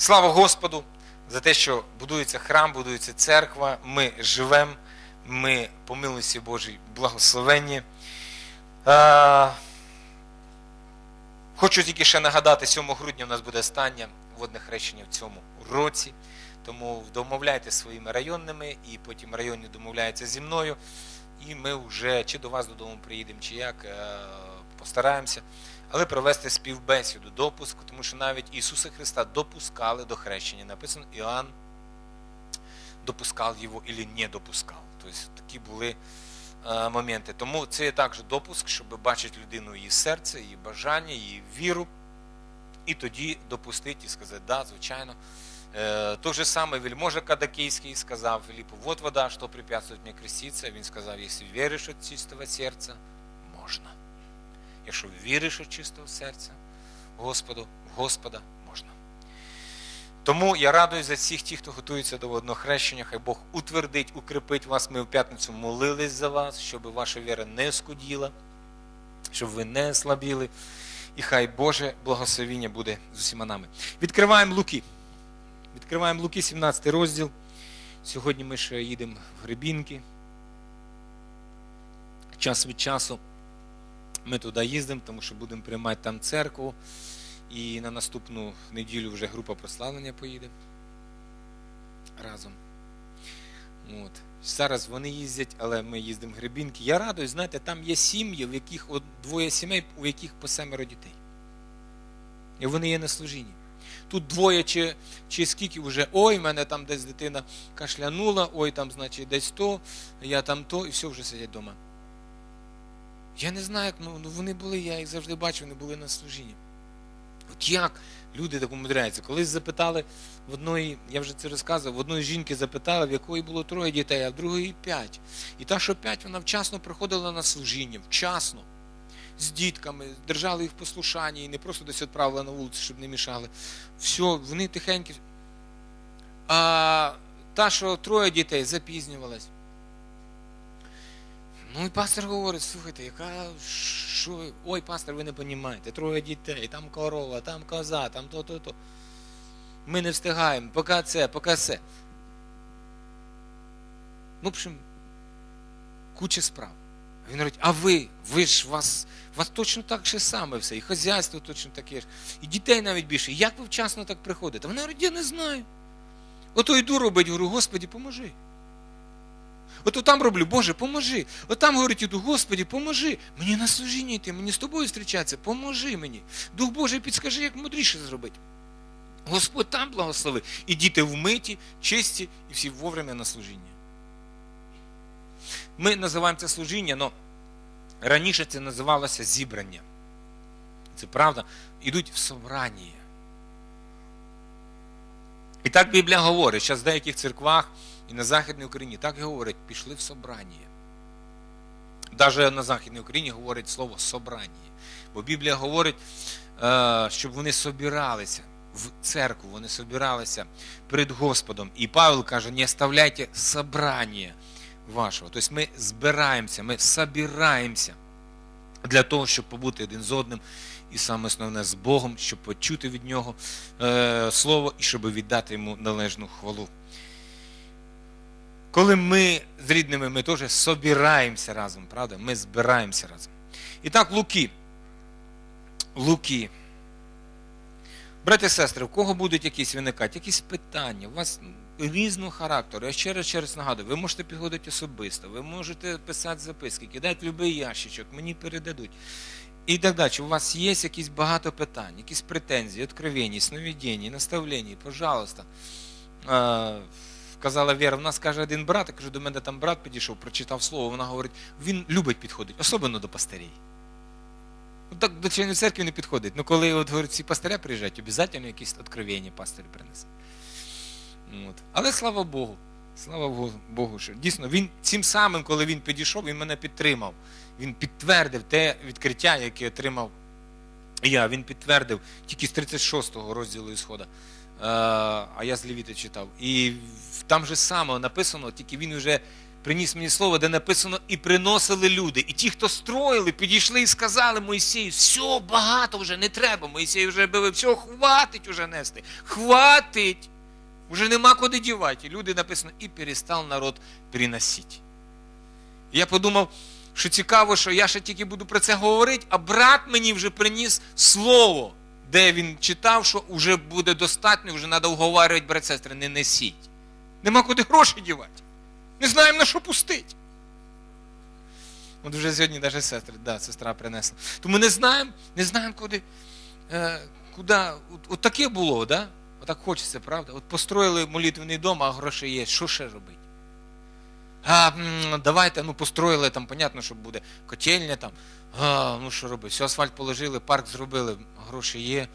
Слава Господу за те, що будується храм, будується церква. Ми живемо, ми по Божій благословенні. Хочу тільки ще нагадати, 7 грудня у нас буде останнє водне хрещення в цьому році. Тому домовляйте своїми районними, і потім районні домовляються зі мною. І ми вже чи до вас додому приїдемо, чи як е, постараємося, але провести співбесіду, допуск, тому що навіть Ісуса Христа допускали до хрещення. Написано Іоанн допускав його або не допускав. Тобто такі були е, моменти. Тому це є також допуск, щоб бачити людину її серце, її бажання, її віру, і тоді допустити і сказати, да, звичайно. Е, То же саме вельможа Кадакийський сказав Філіппу, вот вода, що препятствует мені креститься. Він сказав, якщо віриш від чистого серця, можна. Якщо віриш від чистого серця, Господу, Господа можна. Тому я радуюсь за всіх тих, хто готується до водного хрещення, хай Бог утвердить, укріпить вас. Ми в п'ятницю молились за вас, щоб ваша віра не скуділа, щоб ви не слабіли. І хай Боже благословіння буде з усіма нами. Відкриваємо Луки. Відкриваємо Луки, 17 розділ. Сьогодні ми ще їдемо в Гребінки. Час від часу ми туди їздимо, тому що будемо приймати там церкву. І на наступну неділю вже група прославлення поїде разом. От. Зараз вони їздять, але ми їздимо в Гребінки. Я радуюсь, знаєте, там є сім'ї, в яких от, двоє сімей, у яких по семеро дітей. І вони є на служінні. Тут двоє чи чи скільки вже, ой, в мене там десь дитина кашлянула, ой, там, значить, десь то, я там то, і все вже сидять вдома. Я не знаю, як ну, вони були, я їх завжди бачу, вони були на служінні. От як люди так умудряються? Колись запитали в одної, я вже це розказував, в одної жінки запитали, в якої було троє дітей, а в другої п'ять. І та, що п'ять, вона вчасно приходила на служіння, вчасно з дітками, держали їх в послушанні і не просто десь відправили на вулицю, щоб не мішали. Все, вони тихенькі. А та, що троє дітей, запізнювалась. Ну і пастор говорить, слухайте, яка що? Ой, пастор, ви не розумієте, троє дітей, там корова, там коза, там то-то-то. Ми не встигаємо, поки це, поки це. Ну, в общем, куча справ. Він говорить, а ви, ви ж вас, вас точно так же саме все, і хазяйство точно таке ж, і дітей навіть більше. Як ви вчасно так приходите? Вони говорять, я не знаю. Ото йду робить, говорю, Господі, поможи. Ото там роблю, Боже, поможи. От там говорить, іду, Господі, поможи. Мені на служіння йти, мені з тобою зустрічатися, поможи мені. Дух Божий, підскажи, як мудріше зробити. Господь там благослови. І діти вмиті, чисті, і всі вовремя на служіння. Ми називаємо це служіння, але раніше це називалося зібрання. Це правда, ідуть в собрання. І так Біблія говорить, зараз в деяких церквах і на Західній Україні так і говорять, пішли в собрання. Навіть на Західній Україні говорять слово собрання. Бо Біблія говорить, щоб вони собиралися в церкву, вони собиралися перед Господом. І Павел каже, не оставляйте собрання вашого. Тобто ми збираємося, ми собираємося для того, щоб побути один з одним, і саме основне з Богом, щоб почути від Нього е, Слово і щоб віддати йому належну хвалу. Коли ми з рідними, ми теж собираємося разом, правда? Ми збираємося разом. І так, Луки. Луки. Брати і сестри, у кого будуть якісь виникати, якісь питання, у вас різного характеру. Я ще раз ще раз нагадую, ви можете підходити особисто, ви можете писати записки, кидати будь-який ящичок, мені передадуть. І так далі. У вас є якісь багато питань, якісь претензії, откровення, сновидіння, наставлення, пожалуйста. Казала Віра, в нас каже один брат, я кажу, до мене там брат підійшов, прочитав слово, вона говорить, він любить підходити, особливо до пастирів. Ну, так до членів церкви не підходить. Ну коли от, говорить, ці пастиря приїжджають, обов'язково якісь откровення пастирі принесе. От. Але слава Богу, слава Богу, що дійсно він цим самим, коли він підійшов, він мене підтримав. Він підтвердив те відкриття, яке отримав я. Він підтвердив тільки з 36-го розділу Ісхода. А я з Левіти читав. І там же саме написано, тільки він вже приніс мені слово, де написано, і приносили люди. І ті, хто строїли, підійшли і сказали Моїсею, все, багато вже не треба. Моїсей вже били, все, хватить уже нести. Хватить. Уже нема куди дівати. І люди написано, і перестав народ приносити. Я подумав, що цікаво, що я ще тільки буду про це говорити, а брат мені вже приніс слово, де він читав, що вже буде достатньо, вже треба вговарювати брат сестри, не несіть. Нема куди гроші дівати. Не знаємо на що пустити. От вже сьогодні навіть сестри, да, сестра принесла. Тому не знаємо, не знаємо, куди. Е, куди. От, от таке було, да? Отак хочеться, правда? От построїли молитвений дом, а грошей є. Що ще робити? А, давайте, ну, построїли там, понятно, що буде котельня там. А, ну що робити? Все, асфальт положили, парк зробили, гроші є.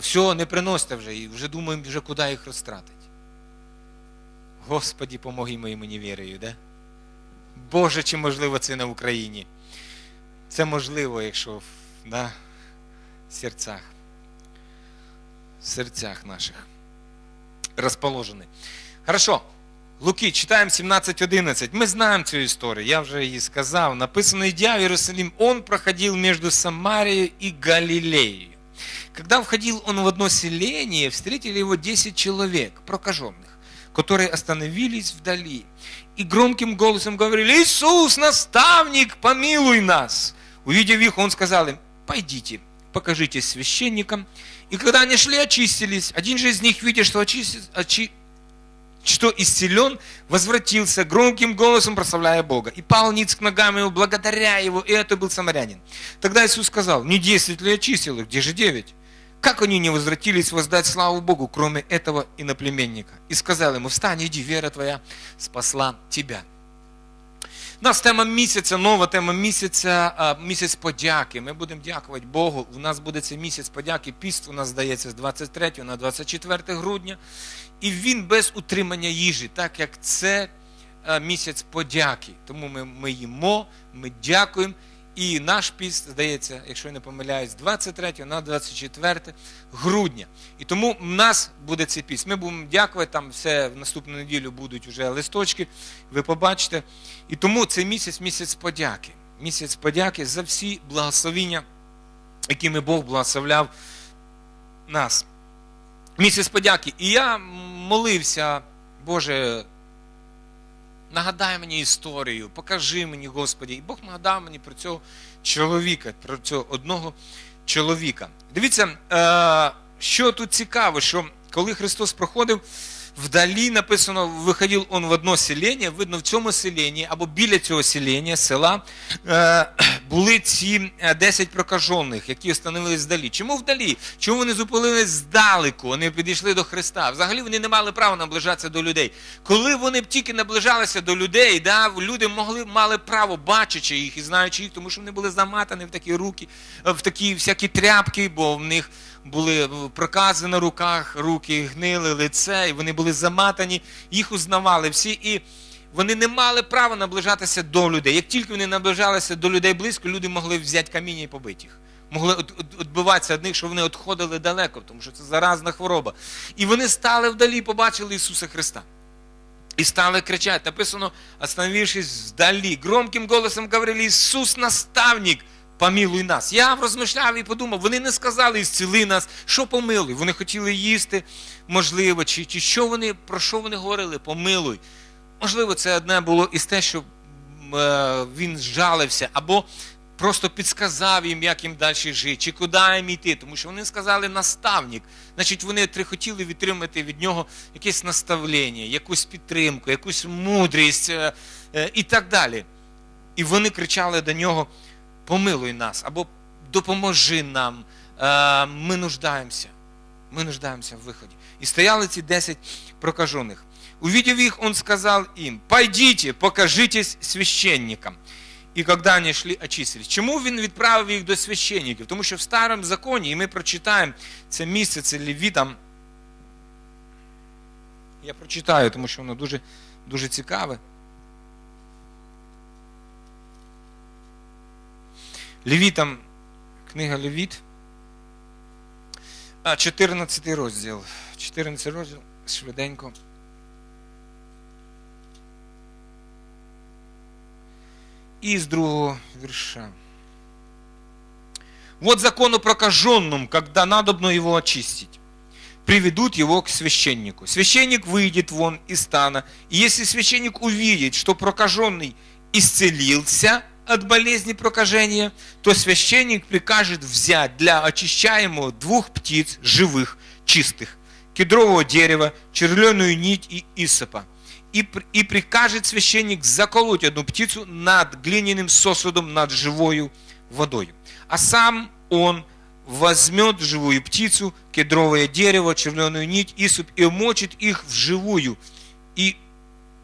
Все, не приносите вже. І вже думаємо, вже куди їх розтратити. Господі, помоги моїм невірою, да? Боже, чи можливо це на Україні? Це можливо, якщо в да, серцях. Серцях наших розположений. Хорошо. Луки, читаем 17.11. Мы знаем цю историю, я уже її сказав. Написано, идя в Иерусалим, он проходил между Самарией и Галилеей. Когда входил он в одно селение, встретили его 10 человек, прокаженных, которые остановились вдали и громким голосом говорили, Иисус, наставник, помилуй нас. Увидев их, он сказал им, пойдите, покажитесь священникам. И когда они шли, очистились. Один же из них, видя, что очистился, очи, что исцелен, возвратился громким голосом, прославляя Бога. И пал ниц к ногам его, благодаря его, и это был самарянин. Тогда Иисус сказал, не десять ли очистил их, где же девять? Как они не возвратились воздать славу Богу, кроме этого иноплеменника? И сказал ему, встань, иди, вера твоя спасла тебя. У нас тема місяця, нова тема місяця, місяць подяки. Ми будемо дякувати Богу. У нас буде цей місяць подяки. Піст у нас здається з 23 на 24 грудня. І він без утримання їжі, так як це місяць подяки. Тому ми, ми їмо, ми дякуємо. І наш піст, здається, якщо я не помиляюсь, 23 на 24 грудня. І тому в нас буде цей піст. Ми будемо дякувати, там все в наступну неділю будуть вже листочки, ви побачите. І тому цей місяць місяць подяки. Місяць подяки за всі благословіння, якими Бог благословляв нас. Місяць подяки. І я молився, Боже, нагадай мені історію, покажи мені, Господі. І Бог нагадав мені про цього чоловіка, про цього одного чоловіка. Дивіться, що тут цікаво, що коли Христос проходив, вдалі написано, виходив он в одно селення, видно, в цьому селенні або біля цього селення, села, були ці 10 прокажених, які остановились вдалі. Чому вдалі? Чому вони зупинились здалеку? Вони підійшли до Христа. Взагалі вони не мали права наближатися до людей. Коли вони б тільки наближалися до людей, да, люди могли мали право бачачи їх і знаючи їх, тому що вони були заматані в такі руки, в такі всякі тряпки, бо в них були прокази на руках, руки гнили, лице, і вони були заматані, їх узнавали всі. І вони не мали права наближатися до людей. Як тільки вони наближалися до людей близько, люди могли взяти каміння і побити їх. Могли відбиватися від них, що вони відходили далеко, тому що це заразна хвороба. І вони стали вдалі побачили Ісуса Христа. І стали кричати. Написано, остановившись вдалі, громким голосом говорили, Ісус наставник, помилуй нас. Я розмишляв і подумав, вони не сказали зціли нас, що помилуй. Вони хотіли їсти, можливо, чи чи що вони, про що вони говорили? Помилуй. Можливо, це одне було із те, що е, він зжалився, або просто підсказав їм, як їм далі жити, чи куди їм йти. Тому що вони сказали наставник. Значить, вони хотіли відтримати від нього якесь наставлення, якусь підтримку, якусь мудрість е, е, і так далі. І вони кричали до нього помилуй нас, або допоможи нам, е, ми нуждаємося. Ми нуждаємося в виході. І стояли ці 10 прокажених. Увидев их, он сказал им, пойдите, покажитесь священникам. І коли вони йшли, очистились. Чому він відправив їх до священників? Тому що в старому законі, і ми прочитаємо це місце, це левітам. Я прочитаю, тому що воно дуже, дуже цікаве. Левітам, книга Левіт, 14 розділ. 14 розділ, швиденько. и с другого верша. Вот закон о прокаженном, когда надобно его очистить. Приведут его к священнику. Священник выйдет вон из стана. И если священник увидит, что прокаженный исцелился от болезни прокажения, то священник прикажет взять для очищаемого двух птиц живых, чистых, кедрового дерева, червленую нить и исопа. И, и прикажет священник заколоть одну птицу над глиняным сосудом, над живою водой. А сам он возьмет живую птицу, кедровое дерево, червленую нить, исуп, и умочит их в живую, и,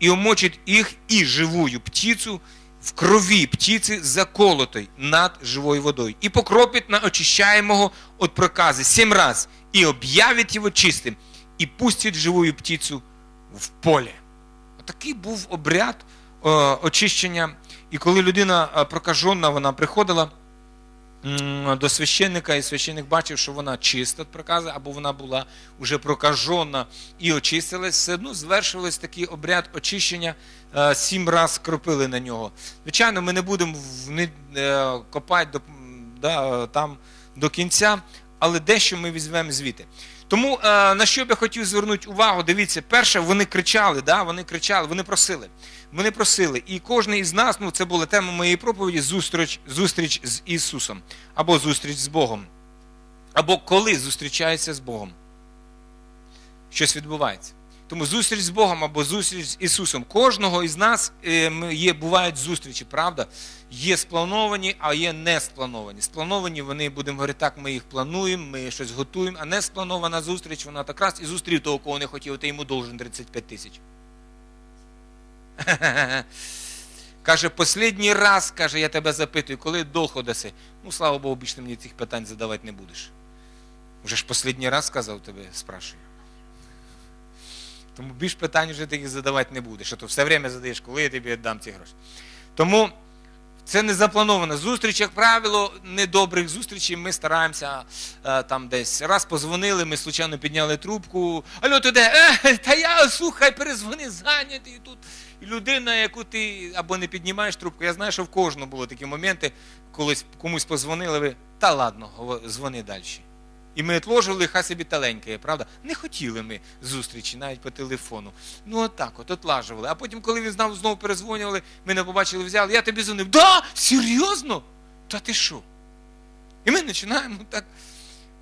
и умочит их и живую птицу в крови птицы заколотой над живой водой, и покропит на очищаемого от проказы семь раз, и объявит его чистым, і пустить живую птицю в поле. Такий був обряд е, очищення. І коли людина е, прокажена, вона приходила до священника, і священник бачив, що вона чиста від прокази, або вона була вже прокажена і очистилась, все одно звершувалось такий обряд очищення, е, сім раз кропили на нього. Звичайно, ми не будемо копати до, да, там до кінця, але дещо ми візьмемо звідти. Тому е, на що б я хотів звернути увагу, дивіться, перше, вони кричали, да, вони кричали, вони просили. Вони просили. І кожен із нас, ну це була тема моєї проповіді, зустріч, зустріч з Ісусом, або зустріч з Богом. Або коли зустрічається з Богом. Щось відбувається. Тому зустріч з Богом або зустріч з Ісусом. Кожного із нас е, є, бувають зустрічі, правда? Є сплановані, а є не сплановані. Сплановані, вони будемо говорити, так, ми їх плануємо, ми щось готуємо, а не спланована зустріч, вона так раз і зустрів того, кого не хотів, ти йому должен 35 тисяч. Каже, послідній раз, каже, я тебе запитую, коли долг одаси. Ну, слава Богу, більше мені цих питань задавати не будеш. Вже ж послідній раз сказав тебе, спрашую. Тому більш питань вже таких задавати не будеш. А то все время задаєш, коли я тобі віддам ці гроші. Тому це не запланована зустріч, як правило, недобрих зустрічей. Ми стараємося е, там десь раз позвонили, ми случайно підняли трубку. Алло, ти де? Е, та я слухай, перезвони, зайнятий тут. І людина, яку ти або не піднімаєш трубку. Я знаю, що в кожного були такі моменти, коли комусь позвонили, ви та ладно, дзвони далі. І ми відложили, хай собі таленьке, правда? Не хотіли ми зустрічі навіть по телефону. Ну отак, от отлажували. А потім, коли він знав, знову перезвонювали, ми не побачили, взяли, я тобі дзвонив. Да, серйозно? Та ти що? І ми починаємо так.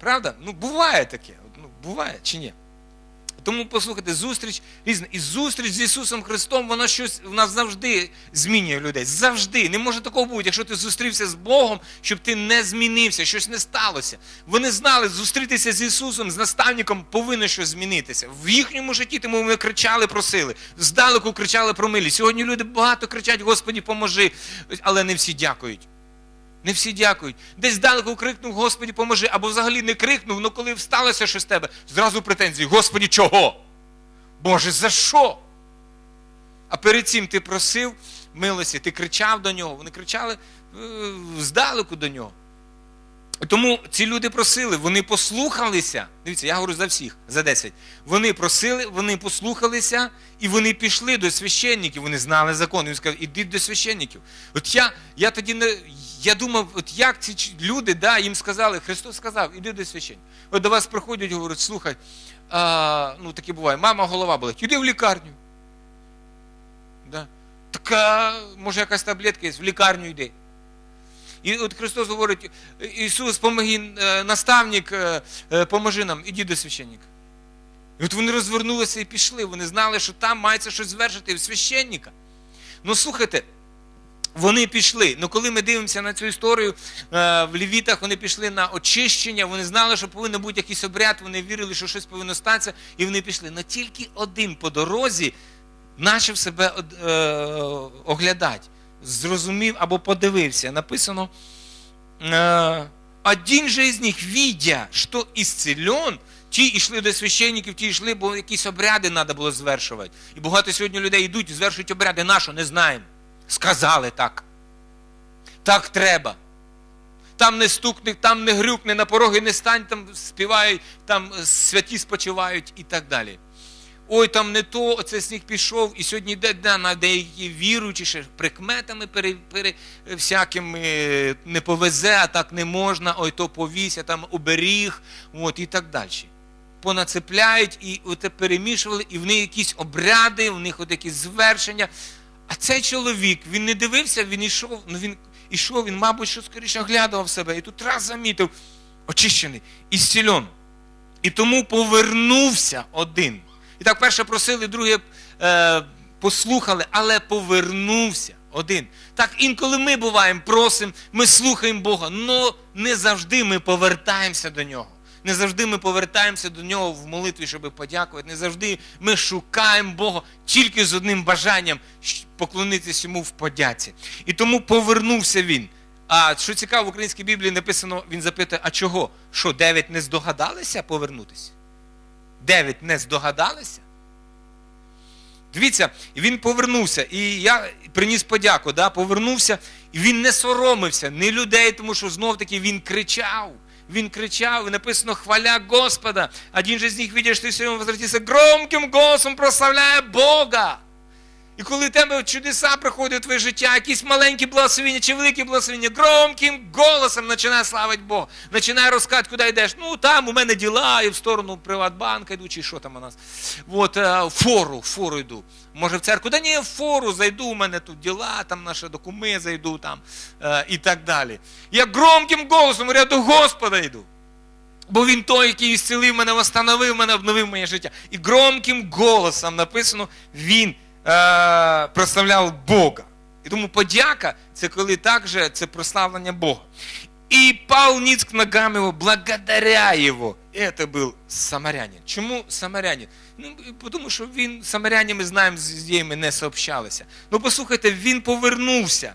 Правда? Ну, буває таке. Ну, Буває чи ні? Тому послухайте, зустріч різна. І зустріч з Ісусом Христом, вона щось в завжди змінює людей. Завжди. Не може такого бути, якщо ти зустрівся з Богом, щоб ти не змінився, щось не сталося. Вони знали, зустрітися з Ісусом, з наставником повинно щось змінитися. В їхньому житті тому вони кричали, просили. Здалеку кричали про милість. Сьогодні люди багато кричать: Господі, поможи, але не всі дякують. Не всі дякують. Десь далеко крикнув, Господі, поможи, або взагалі не крикнув, але коли всталося щось з тебе, зразу претензії, Господі, чого? Боже, за що? А перед цим ти просив милості, ти кричав до нього, вони кричали е, здалеку до нього. Тому ці люди просили, вони послухалися. Дивіться, я говорю за всіх, за 10. Вони просили, вони послухалися, і вони пішли до священників, вони знали закон. Він сказав, ідіть до священників. От я я тоді не я думав, от як ці люди да, їм сказали, Христос сказав, іди до священника. От до вас приходять і говорять, слухай, а, ну таке буває, мама голова болить, іди в лікарню. Да. Так, може якась таблетка є, в лікарню йди. І от Христос говорить, Ісус, помоги, е, наставник, е, е, поможи нам, іди до священника. І от вони розвернулися і пішли. Вони знали, що там мається щось звершити в священника. Ну, слухайте, вони пішли. Ну, коли ми дивимося на цю історію в Лівітах, вони пішли на очищення, вони знали, що повинен бути якийсь обряд, вони вірили, що щось повинно статися, і вони пішли. Но тільки один по дорозі почав себе оглядати зрозумів або подивився. Написано, «Е, один же із них, видя, що ісцелен, ті йшли до священників, ті йшли, бо якісь обряди треба було звершувати. І багато сьогодні людей йдуть, і звершують обряди, нащо, не знаємо. Сказали так. Так треба. Там не стукне, там не грюкне, на пороги не стань, там співають, там святі спочивають і так далі. Ой, там не то, оце сніг пішов, і сьогодні йде дня на деякі віруючі ще прикметами пере, пере, всякими не повезе, а так не можна, ой, то повіся, там оберіг, от, і так далі. Понацепляють і оте перемішували, і в них якісь обряди, в них от якісь звершення. А цей чоловік, він не дивився, він йшов, ну він ішов, він, мабуть, що скоріше оглядував себе, і тут раз замітив, очищений і зцілен. І тому повернувся один. І так перше просили, друге е, послухали, але повернувся один. Так інколи ми буваємо, просимо, ми слухаємо Бога, але не завжди ми повертаємося до нього. Не завжди ми повертаємося до нього в молитві, щоб подякувати. Не завжди ми шукаємо Бога тільки з одним бажанням поклонитися йому в подяці. І тому повернувся він. А що цікаво, в українській Біблії написано, він запитує, а чого? Що, дев'ять не здогадалися повернутися? Дев'ять не здогадалися? Дивіться, він повернувся, і я приніс подяку, да, повернувся, і він не соромився, не людей, тому що знов-таки він кричав. Він кричав, і написано хваля Господа. Один же з них, видиш, ти сьогодні возвратився громким голосом прославляє Бога. І коли в тебе чудеса приходять у твоє життя, якісь маленькі благословення чи великі благословення, громким голосом починає славити Бога, починає розказати, куди йдеш. Ну там у мене діла, і в сторону Приватбанка йду, чи що там у нас. От, фору, фору йду. Може в церкву, да ні, в фору зайду, у мене тут діла, там наші документи зайду там і так далі. Я громким голосом говорю, до Господа йду. Бо він той, який зцілив мене, восстановив мене, обновив моє життя. І громким голосом написано, він е, прославляв Бога. І тому подяка це коли також це прославлення Бога. І пал ниц к ногам его, благодаря его. Это был самарянин. Чому самарянин? Ну, тому що він самаряні, ми знаємо, з ними не сообщалися. Ну, послухайте, він повернувся.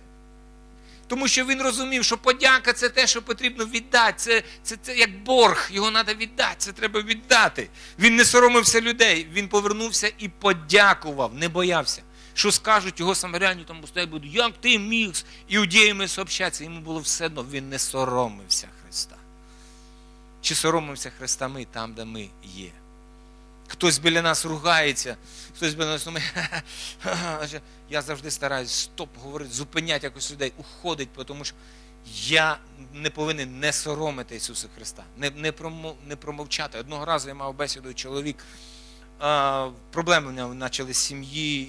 Тому що він розумів, що подяка це те, що потрібно віддати. Це це, це як борг, його треба віддати, це треба віддати. Він не соромився людей, він повернувся і подякував, не боявся. Що скажуть його самаряні, там стоять будуть, як ти міг з іудеями сообщатися? Йому було все одно, він не соромився Христа. Чи соромився Христа ми там, де ми є? Хтось біля нас ругається, хтось біля нас думає, я завжди стараюсь стоп, говорити, зупиняти якось людей, уходить, тому що я не повинен не соромити Ісуса Христа, не не, промов, не промовчати. Одного разу я мав бесіду чоловік, проблеми в нього почали з сім'ї,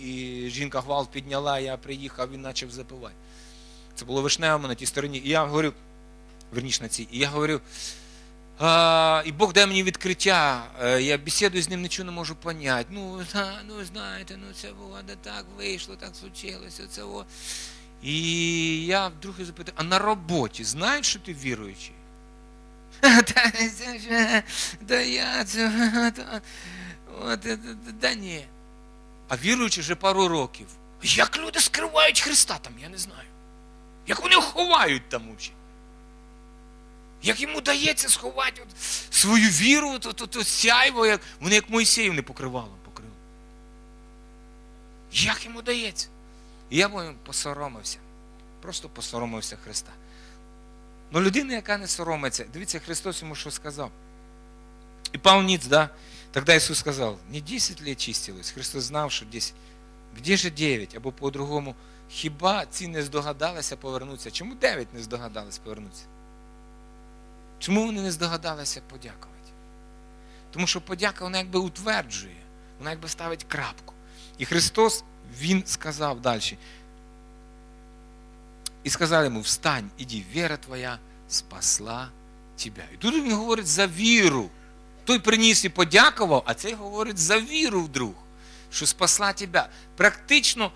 і жінка гвалт підняла, я приїхав, він почав запивати. Це було вишневому на тій стороні. І я говорю, верніше на цій, і я говорю, І Бог дає мені відкриття. Я бесідую з ним нічого не можу поняти. Ну, ну знаєте, ну це було, да так вийшло, так случилося. Це о. І я вдруг запитаю, а на роботі знають, що ти віруючий? Да я це. Да ні. А віруючи вже пару років. Як люди скривають Христа там, я не знаю. Як вони ховають там взагалі? Як йому дається сховати от свою віру, то, то, то сяйво, як, вони як Моїсеїв не покривалом покрили. Як йому дається? І я б посоромився. Просто посоромився Христа. Ну людина, яка не соромиться, дивіться, Христос йому що сказав. І пав ніц, да? Тогда Ісус сказав, не 10 лет чистилось. Христос знав, що 10. Где же 9? Або по-другому, хіба ці не здогадалися повернутися? Чому 9 не здогадалися повернутися? Чому вони не здогадалися подякувати? Тому що подяка вона якби утверджує, вона якби ставить крапку. І Христос, Він сказав далі. І сказав йому: встань, іди, віра твоя спасла тебе. І тут він говорить за віру. Той приніс і подякував, а цей говорить за віру вдруг, що спасла тебе. Практично,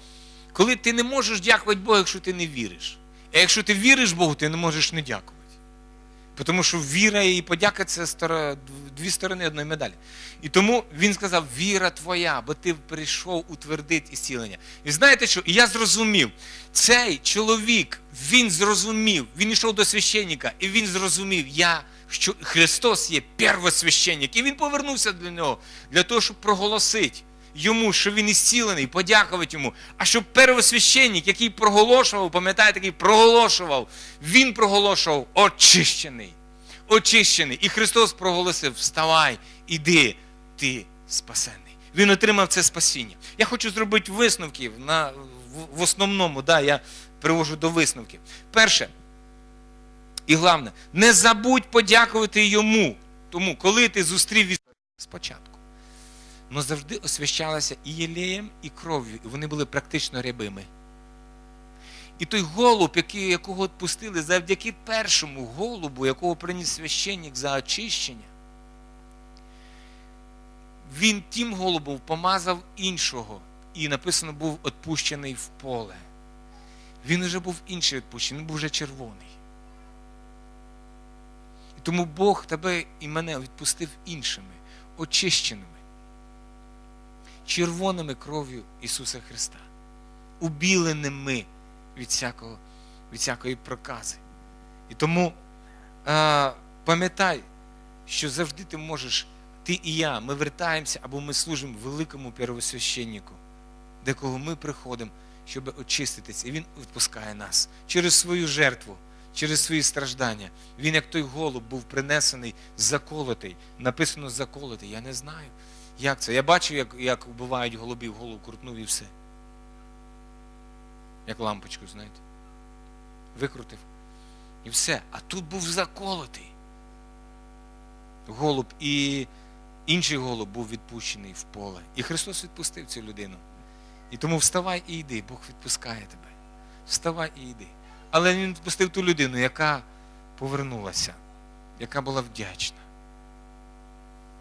коли ти не можеш дякувати Богу, якщо ти не віриш. А якщо ти віриш Богу, ти не можеш не дякувати. Тому що віра і подяка це дві сторони одної медалі. І тому він сказав: віра твоя, бо ти прийшов утвердити ісцілення. І знаєте що? І я зрозумів, цей чоловік, він зрозумів, він йшов до священника, і він зрозумів, я, що Христос є первосвященник. І він повернувся до нього для того, щоб проголосити йому, що він ісцілений, подякувати йому. А щоб первосвященник, який проголошував, пам'ятаєте, який проголошував, він проголошував очищений. Очищений. І Христос проголосив: Вставай, іди, ти спасений. Він отримав це спасіння. Я хочу зробити висновки на, в, в основному, да, я привожу до висновків. Перше, і головне, не забудь подякувати йому. Тому, коли ти зустрів Ісуса спочатку, але завжди освящалася і єлеєм, і кров'ю, і вони були практично рябими. І той голуб, який, якого відпустили завдяки першому голубу, якого приніс священник за очищення, він тим голубом помазав іншого, і написано, був відпущений в поле. Він вже був інший відпущений, він був вже червоний. І тому Бог тебе і мене відпустив іншими, очищеними, червоними кров'ю Ісуса Христа, убіленими від, всякого, від всякої прокази. І тому е, пам'ятай, що завжди ти можеш, ти і я, ми вертаємося або ми служимо великому первосвященнику, до кого ми приходимо, щоб очиститися. І Він відпускає нас через свою жертву, через свої страждання. Він, як той голуб, був принесений, заколотий. Написано заколотий. Я не знаю, як це. Я бачу, як, як вбивають голубів, голову крутнув і все. Як лампочку, знаєте. Викрутив. І все. А тут був заколотий. Голуб і інший голуб був відпущений в поле. І Христос відпустив цю людину. І тому вставай і йди, Бог відпускає тебе. Вставай і йди. Але він відпустив ту людину, яка повернулася, яка була вдячна.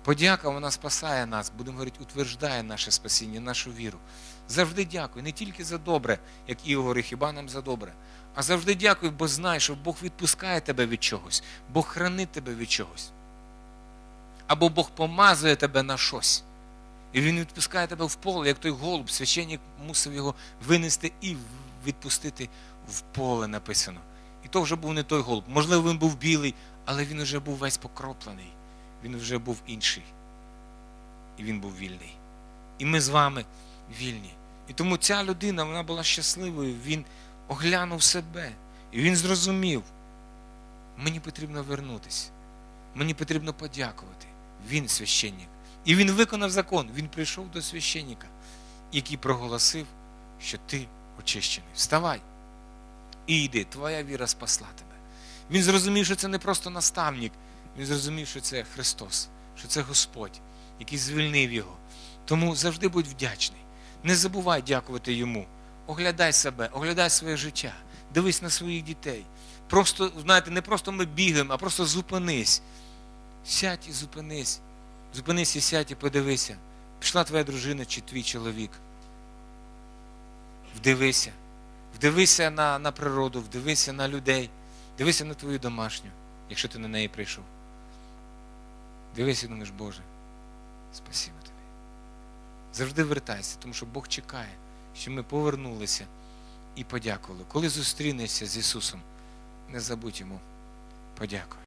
Подяка вона спасає нас, будемо говорити, утверждає наше спасіння, нашу віру. Завжди дякуй, не тільки за добре, як говорить, хіба нам за добре, а завжди дякуй, бо знай, що Бог відпускає тебе від чогось, Бог хранить тебе від чогось. Або Бог помазує тебе на щось. І він відпускає тебе в поле, як той голуб. Священник мусив його винести і відпустити в поле написано. І то вже був не той голуб. Можливо, він був білий, але він вже був весь покроплений. Він вже був інший. І він був вільний. І ми з вами вільні. І тому ця людина вона була щасливою. Він оглянув себе. І він зрозумів, мені потрібно вернутися. Мені потрібно подякувати. Він священник. І він виконав закон. Він прийшов до священника, який проголосив, що ти очищений. Вставай і йди. Твоя віра спасла тебе. Він зрозумів, що це не просто наставник. Він зрозумів, що це Христос, що це Господь, який звільнив його. Тому завжди будь вдячний. Не забувай дякувати йому. Оглядай себе, оглядай своє життя, дивись на своїх дітей. Просто, знаєте, не просто ми бігаємо, а просто зупинись. Сядь і зупинись. Зупинись і сядь і подивися. Пішла твоя дружина чи твій чоловік. Вдивися. Вдивися на, на природу, вдивися на людей, дивися на твою домашню, якщо ти на неї прийшов. Дивися і думаєш, Боже, спасіба тобі. Завжди вертайся, тому що Бог чекає, що ми повернулися і подякували. Коли зустрінешся з Ісусом, не забудь йому подякувати.